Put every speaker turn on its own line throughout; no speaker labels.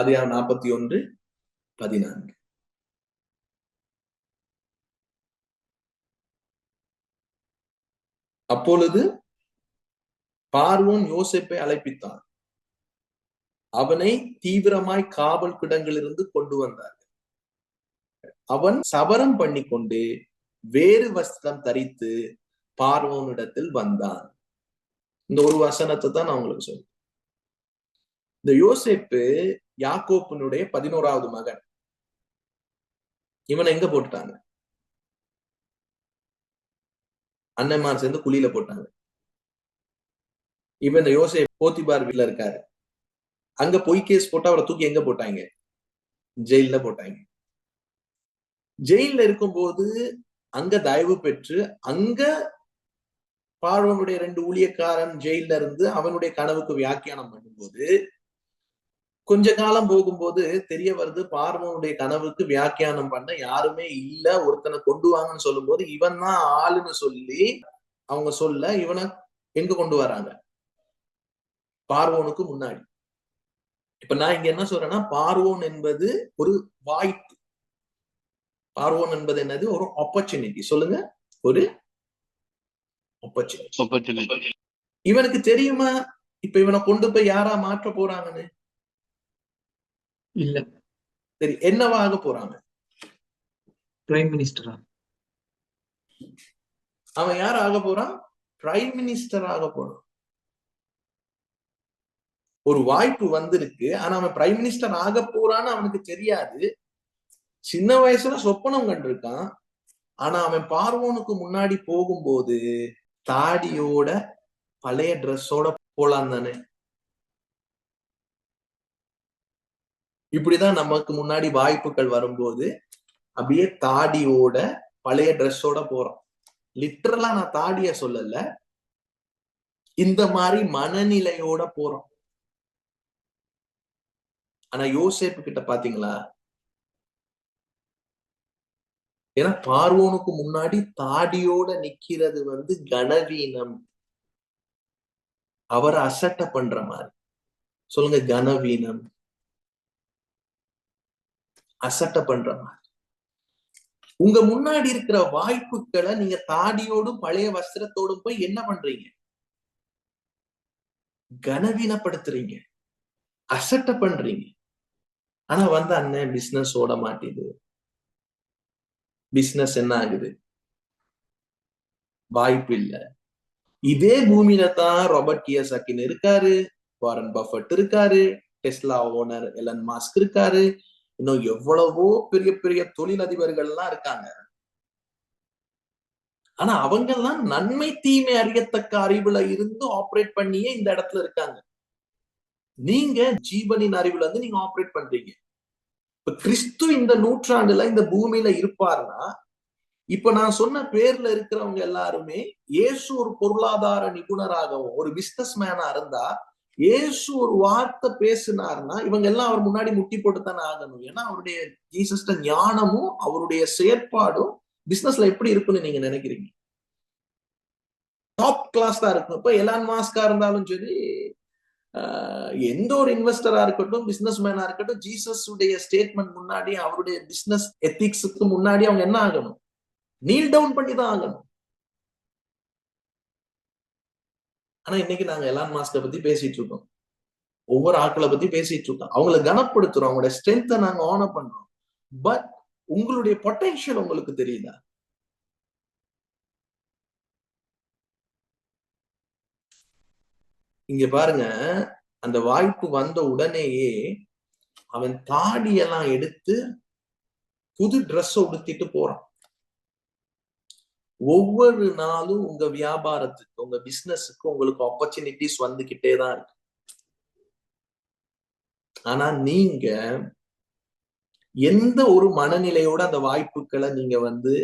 அதிகாரம் நாற்பத்தி ஒன்று பதினான்கு. அப்பொழுது பார்வோன் யோசிப்பை அழைப்பித்தான். அவனை தீவிரமாய் காவல் கிடங்கிலிருந்து கொண்டு வந்தார் அவன் சபரம் பண்ணி கொண்டு வேறு வஸ்திரம் தரித்து பார்வோனிடத்தில் வந்தான். இந்த ஒரு வசனத்தை தான் நான் உங்களுக்கு சொல்றேன். இந்த யோசிப்பு யாக்கோப்பினுடைய பதினோராவது மகன். இவனை எங்க போட்டுட்டாங்க? அண்ணன்மார் சேர்ந்து குழியில போட்டாங்க. இவன் இந்த யோசை போத்திபார் வீட்டுல இருக்காரு. அங்க பொய் கேஸ் போட்டா அவரை தூக்கி எங்க போட்டாங்க? ஜெயில போட்டாங்க. ஜெயில இருக்கும்போது அங்க தயவு பெற்று அங்க பார்வனுடைய ரெண்டு ஊழியக்காரன் ஜெயில இருந்து அவனுடைய கனவுக்கு வியாக்கியானம் பண்ணும்போது கொஞ்ச காலம் போகும்போது தெரிய வருது பார்வனுடைய கனவுக்கு வியாக்கியானம் பண்ண யாருமே இல்ல ஒருத்தனை கொண்டு வாங்கன்னு சொல்லும் போது இவன் தான் ஆளுன்னு சொல்லி அவங்க சொல்ல இவனை எங்க கொண்டு வராங்க? பார்வோனுக்கு முன்னாடி. இப்ப நான் இங்க என்ன சொல்றேன்னா பார்வோன் என்பது ஒரு வாய்ப்பு. பார்வோன் என்பது என்னது? ஒரு ஆப்பர்ச்சுனிட்டி சொல்லுங்க. ஒரு ஆப்பர்ச்சுனிட்டி இவனுக்கு தெரியுமா? இப்ப இவனை கொண்டு போய் யாரா மாற்ற போறாங்கன்னு?
இல்ல.
சரி என்னவா ஆக போறாங்க
பிரைம் மினிஸ்டரா
அவன் யார் ஆக போறான்? பிரைம் மினிஸ்டர் ஆக போறான். ஒரு வாய்ப்பு வந்திருக்கு ஆனா அவன் பிரைம் மினிஸ்டர் ஆக போறான்னு அவனுக்கு தெரியாது. சின்ன வயசுல சொப்பனம் கண்டிருக்கான். ஆனா அவன் பார்வோனுக்கு முன்னாடி போகும்போது தாடியோட பழைய ட்ரெஸ்ஸோட போலாம் தானே இப்படிதான் நமக்கு முன்னாடி வாய்ப்புகள் வரும்போது அப்படியே தாடியோட பழைய ட்ரெஸ்ஸோட போறோம். லிட்டரலா நான் தாடிய சொல்லல. இந்த மாதிரி மனநிலையோட போறோம். ஆனா யோசேப்பு கிட்ட பாத்தீங்களா? ஏன்னா பார்வோனுக்கு முன்னாடி தாடியோட நிக்கிறது வந்து கனவீனம். அவரை அசட்ட பண்ற மாதிரி. சொல்லுங்க கனவீனம். அசட்ட பண்ற மாதிரி. உங்க முன்னாடி இருக்கிற வாய்ப்புகளை நீங்க தாடியோடும் பழைய வஸ்திரத்தோடும் போய் என்ன பண்றீங்க? கனவீனப்படுத்துறீங்க. அசட்டை பண்றீங்க. ஆனா வந்து அண்ணன் பிசினஸ் ஓட மாட்டேது. பிசினஸ் என்ன ஆகுது? வாய்ப்பு இல்ல. இதே பூமியில தான் ராபர்ட் கியசாக்கின் இருக்காரு. வாரன் பஃபட் இருக்காரு. டெஸ்லா ஓனர் எலன் மாஸ்க் இருக்காரு. இன்னும் எவ்வளவோ பெரிய பெரிய தொழிலதிபர்கள் எல்லாம் இருக்காங்க. ஆனா அவங்க எல்லாம் நன்மை தீமை அறியத்தக்க அறிவுல இருந்து ஆப்ரேட் பண்ணியே இந்த இடத்துல இருக்காங்க. நீங்க ஜீவனின் அறிவுல இருந்து நீங்க ஆப்ரேட் பண்றீங்க. இப்ப கிறிஸ்து இந்த நூற்றாண்டுல இந்த பூமியில இருப்பார்னா இப்ப நான் சொன்ன பேர்ல இருக்கிறவங்க எல்லாருமே இயேசு ஒரு பொருளாதார நிபுணராகவும் ஒரு பிசினஸ் மேனா இருந்தா இயேசு ஒரு வார்த்தை பேசினார்னா இவங்க எல்லாம் அவர் முன்னாடி முட்டி போட்டு தானே ஆகணும். ஏன்னா அவருடைய ஜீசஸ்ட ஞானமும் அவருடைய செயற்பாடும் பிசினஸ்ல எப்படி இருக்குன்னு நீங்க நினைக்கிறீங்க? டாப் கிளாஸ் தான் இருக்கும் இப்ப எலான் மாஸ்கா இருந்தாலும் சரி எந்த ஒரு இன்வெஸ்டரா இருக்கட்டும் பிசினஸ் மேனா இருக்கட்டும் ஜீசஸ் உடைய ஸ்டேட்மெண்ட் முன்னாடி அவருடைய பிசினஸ் எத்திக்ஸுக்கு முன்னாடி அவங்க என்ன ஆகணும்? நீல் டவுன் பண்ணி தான் ஆகணும். ஆனா இன்னைக்கு நாங்க எலான் மாஸ்க பத்தி பேசிட்டு இருக்கோம். ஒவ்வொரு ஆட்களை பத்தி பேசிட்டு இருக்கோம். அவங்கள கனப்படுத்துறோம். அவங்களோட ஸ்ட்ரென்த்தை நாங்க ஆன பண்றோம். பட் உங்களுடைய பொட்டன்ஷியல் உங்களுக்கு தெரியுதா? இங்க பாருங்க. அந்த வாய்ப்பு வந்த உடனேயே அவன் தாடியெல்லாம் எடுத்து புது ட்ரெஸ் உடுத்திட்டு போறான். ஒவ்வொரு நாளும் உங்க வியாபாரத்துக்கு உங்க பிசினஸுக்கு உங்களுக்கு ஆப்பர்ச்சுனிட்டிஸ் வந்துகிட்டே தான் இருக்கு. ஆனா நீங்க எந்த ஒரு மனநிலையோட அந்த வாய்ப்புகளை நீங்க வந்து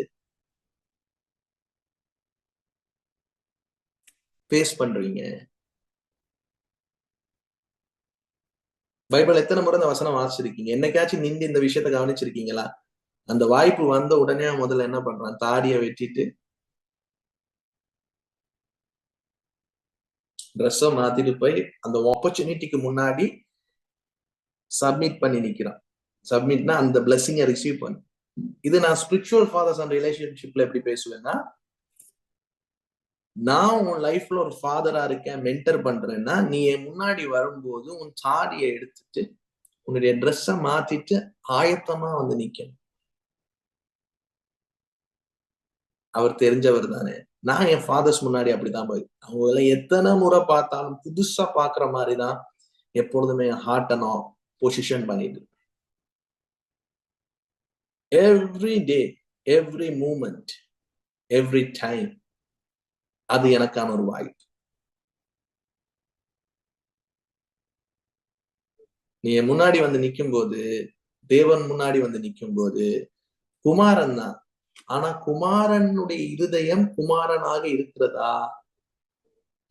ஃபேஸ் பண்றீங்க? பைபிள் எத்தனை முறை இந்த வசனம் வாசிச்சிருக்கீங்க? என்னைக்காச்சும் நீங்க இந்த விஷயத்த கவனிச்சிருக்கீங்களா? அந்த வாய்ப்பு வந்த உடனே முதல்ல என்ன பண்றான்? தாடியை வெட்டிட்டு ட்ரெஸ்ஸை மாத்திட்டு போய் அந்த ஆப்பர்ச்சுனிட்டிக்கு முன்னாடி சப்மிட் பண்ணி நிக்கிறான். சப்மிட்னா அந்த பிளெஸிங்கை ரிசீவ் பண்ணு. இது நான் ஸ்பிரிச்சுவல் ஃபாதர்ஸ் அண்ட் ரிலேஷன்ஷிப்ல எப்படி பேசுவேன்னா நான் உன் லைஃப்ல ஒரு ஃபாதரா இருக்கேன் மென்டர் பண்றேன்னா நீ என் முன்னாடி வரும்போது உன் சாடியை எடுத்துட்டு உன்னுடைய ட்ரெஸ்ஸை மாத்திட்டு ஆயத்தமா வந்து நிக்கணும். அவர் தெரிஞ்சவர் தானே. நான் என் ஃபாதர்ஸ் முன்னாடி அப்படிதான் போய் அவங்க எத்தனை முறை பார்த்தாலும் புதுசா பாக்குற மாதிரிதான் எப்பொழுதுமே என் ஹார்ட்டை நான் பொசிஷன் பண்ணிட்டு every day every moment every time அது எனக்கான ஒரு வாய்ப்பு. நீ என் முன்னாடி வந்து நிக்கும் போது தேவன் முன்னாடி வந்து நிக்கும் போது குமாரன் தான் ஆனா குமாரனுடைய இருதயம் குமாரனாக இருக்கிறதா?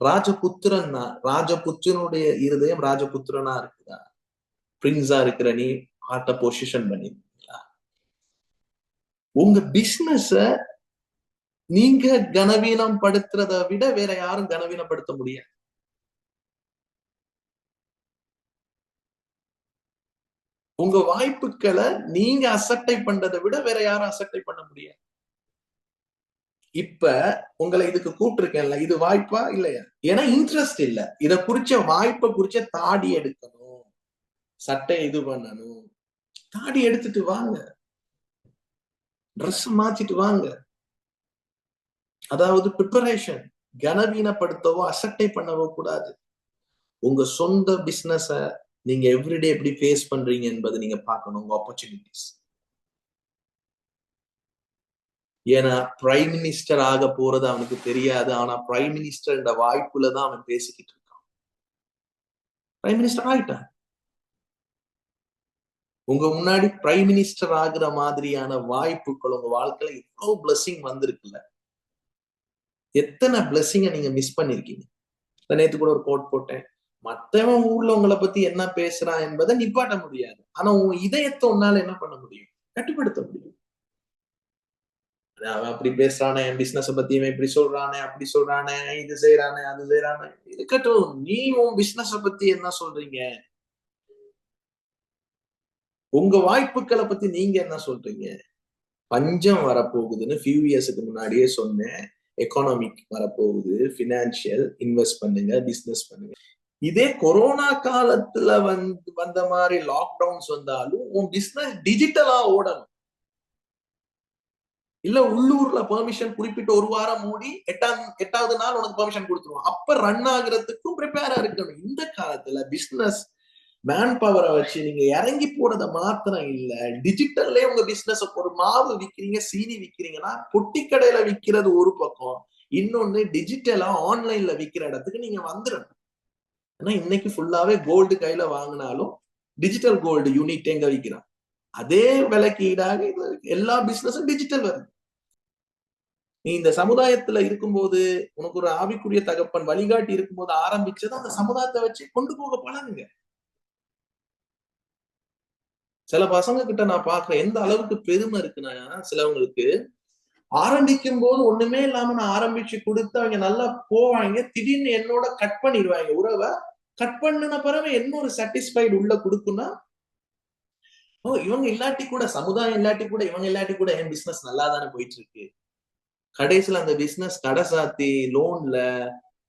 ராஜபுத்திரன் தான் ராஜபுத்திரனுடைய இருதயம் ராஜபுத்திரனா இருக்குதா? பிரின்ஸா இருக்கிற நீ ஆட்ட பொசிஷன் பண்ணிருக்கீங்களா? உங்க பிசினஸ நீங்க கனவீனம் படுத்துறத விட வேற யாரும் கனவீனப்படுத்த முடியாது. உங்க வாய்ப்புகளை நீங்க அசட்டை பண்றதை விட வேற யாரும் அசட்டை பண்ண முடியாது. இப்ப உங்களை இதுக்கு கூப்பிட்டுருக்கேன்ல இது வாய்ப்பா இல்லையா? ஏன்னா இன்ட்ரெஸ்ட் இல்ல. இத குறிச்ச வாய்ப்பை குறிச்ச தாடி எடுக்கணும். சட்டை இது பண்ணணும். தாடி எடுத்துட்டு வாங்க. ட்ரெஸ் மாத்திட்டு வாங்க. அதாவது ப்ரிப்பரேஷன் கனவீனப்படுத்தவோ அசட்டை பண்ணவோ கூடாது. உங்க சொந்த பிசினஸ நீங்க எவ்ரிடே எப்படி ஃபேஸ் பண்றீங்க என்பது நீங்க பார்க்கணும். உங்க ஆப்பர்ச்சுனிட்டிஸ் ஏன்னா பிரைம் மினிஸ்டர் ஆக போறது அவனுக்கு தெரியாது. ஆனா பிரைம் மினிஸ்டர் வாய்ப்புல தான் அவன் பேசிக்கிட்டு இருக்கான். பிரைம் மினிஸ்டர் ஆயிட்டான். உங்க முன்னாடி பிரைம் மினிஸ்டர் ஆகுற மாதிரியான வாய்ப்புகள் உங்க வாழ்க்கையில இவ்வளவு பிளஸ்ஸிங் வந்திருக்குல்ல. எத்தனை பிளஸ்ஸிங்க நீங்க மிஸ் பண்ணிருக்கீங்க? நேத்து கூட ஒரு கோட் போட்டேன். மத்தவன் ஊர்ல உங்களை பத்தி என்ன பேசுறான் என்பதை நிப்பாட்ட முடியாது. ஆனா உன் இதயத்தை உன்னால என்ன பண்ண முடியும்? கட்டுப்படுத்த முடியும். அவன் அப்படி பேசுறானே என் பிசினஸ் பத்தி இவன் இப்படி சொல்றானே அப்படி சொல்றானே இது செய்யறானே அது செய்யறானே இருக்கட்டும் நீ உன் பிசினஸ பத்தி என்ன சொல்றீங்க? உங்க வாய்ப்புகளை பத்தி நீங்க என்ன சொல்றீங்க? பஞ்சம் வரப்போகுதுன்னு ஃபியூ இயர்ஸுக்கு முன்னாடியே சொன்னேன். எக்கானமிக் வரப்போகுது பினான்சியல் இன்வெஸ்ட் பண்ணுங்க பிசினஸ் பண்ணுங்க. இதே கொரோனா காலத்துல வந்து வந்த மாதிரி லாக்டவுன்ஸ் வந்தாலும் உன் பிசினஸ் டிஜிட்டலா ஓடணும். இல்ல உள்ளூர்ல பெர்மிஷன் குறிப்பிட்ட ஒரு வாரம் மூடி எட்டாம் எட்டாவது நாள் உனக்கு பெர்மிஷன் கொடுத்துருவோம். அப்ப ரன் ஆகுறதுக்கும் ப்ரிப்பேரா இருக்கணும். இந்த காலத்துல பிசினஸ் மேன் பவரை வச்சு நீங்க இறங்கி போறத மாத்திரம் இல்ல டிஜிட்டல்லே உங்க பிசினஸ் ஒரு மாவு விக்கிறீங்க சீனி விக்கிறீங்கன்னா பொட்டி கடையில விக்கிறது ஒரு பக்கம். இன்னொன்னு டிஜிட்டலா ஆன்லைன்ல விக்கிற இடத்துக்கு நீங்க வந்துடணும் ஏன்னா இன்னைக்கு ஃபுல்லாவே கோல்டு கையில வாங்கினாலும் டிஜிட்டல் கோல்டு யூனிட் எங்க விற்கிறான் அதே விலைக்கு ஈடாக எல்லா பிசினஸும் டிஜிட்டல் வருது நீ இந்த சமுதாயத்துல இருக்கும்போது உனக்கு ஒரு ஆவிக்குரிய தகப்பன் வழிகாட்டி இருக்கும்போது ஆரம்பிச்சது அந்த சமுதாயத்தை வச்சு கொண்டு போக பழகுங்க. சில பசங்க கிட்ட நான் பாக்குறேன் எந்த அளவுக்கு பெருமை இருக்குன்னா சிலவங்களுக்கு ஆரம்பிக்கும் போது ஒண்ணுமே இல்லாம நான் ஆரம்பிச்சு கொடுத்து அவங்க நல்லா போவாங்க திடீர்னு என்னோட கட் பண்ணிடுவாங்க. உறவை கட் பண்ணின பிறகு என்ன ஒரு சாட்டிஸ்ஃபைடு உள்ள கொடுக்குன்னா இவங்க இல்லாட்டி கூட சமுதாயம் இல்லாட்டி கூட இவங்க இல்லாட்டி கூட என் பிசினஸ் நல்லா தானே போயிட்டு இருக்கு கடைசியில அந்த பிசினஸ் கடை சாத்தி லோன்ல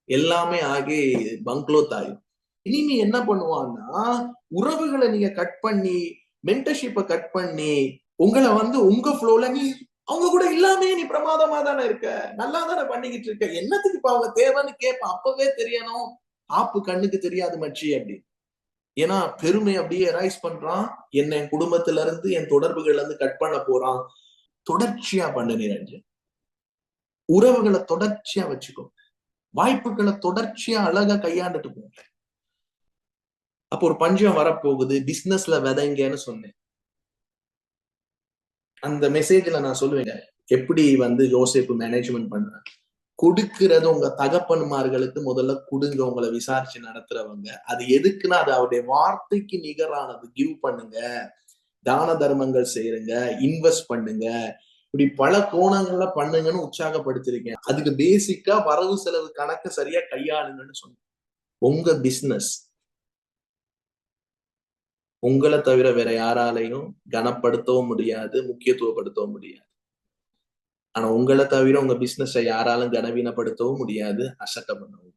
எல்லாமே ஆகி பங்க்லோத் ஆகும் இனிமே என்ன பண்ணுவான்னா உறவுகளை நீங்க கட் பண்ணி மென்டர்ஷிப்பை கட் பண்ணி உங்களை வந்து உங்க ஃப்ளோல நீ அவங்க கூட இல்லாமே நீ பிரமாதமா தானே இருக்க? நல்லா தானே பண்ணிக்கிட்டு இருக்க? என்னத்துக்கு இப்ப அவங்க தேவைன்னு கேட்ப அப்பவே தெரியணும். ஆப்பு கண்ணுக்கு தெரியாது மச்சி அப்படின்னு. ஏன்னா பெருமை அப்படியே ரைஸ் பண்றான். என்ன என் குடும்பத்துல இருந்து என் தொடர்புகள்ல இருந்து கட் பண்ண போறான். தொடர்ச்சியா பண்ணு நிரஞ்சன் உறவுகளை தொடர்ச்சியா வச்சுக்கோ. வாய்ப்புகளை தொடர்ச்சியா அழகா கையாண்டுட்டு போங்க அப்போ ஒரு பஞ்சம் வரப்போகுது. பிசினஸ்ல விதைங்கன்னு சொன்னேன். அந்த மெசேஜ்ல நான் சொல்லுவேங்க. எப்படி வந்து யோசிப்பு மேனேஜ்மெண்ட் பண்றேன் கொடுக்கறது உங்க தகப்பன்மார்களுக்கு முதல்ல கொடுங்க உங்களை விசாரிச்சு நடத்துறவங்க. அது எதுக்குன்னா அது அவருடைய வார்த்தைக்கு நிகரானது. கிவ் பண்ணுங்க. தான தர்மங்கள் செய்யுங்க. இன்வெஸ்ட் பண்ணுங்க. இப்படி பல கோணங்கள்ல பண்ணுங்கன்னு உற்சாகப்படுத்திருக்கேன். அதுக்கு பேசிக்கா வரவு செலவு கணக்கு சரியா கையாளுங்கன்னு சொன்னேன். உங்க பிசினஸ் உங்களை தவிர வேற யாராலையும் கனப்படுத்தவும் முடியாது முக்கியத்துவப்படுத்தவும் முடியாது. ஆனா உங்களை தவிர உங்க பிசினஸை யாராலும் கனவீனப்படுத்தவும் முடியாது. அசட்டை பண்ணவும்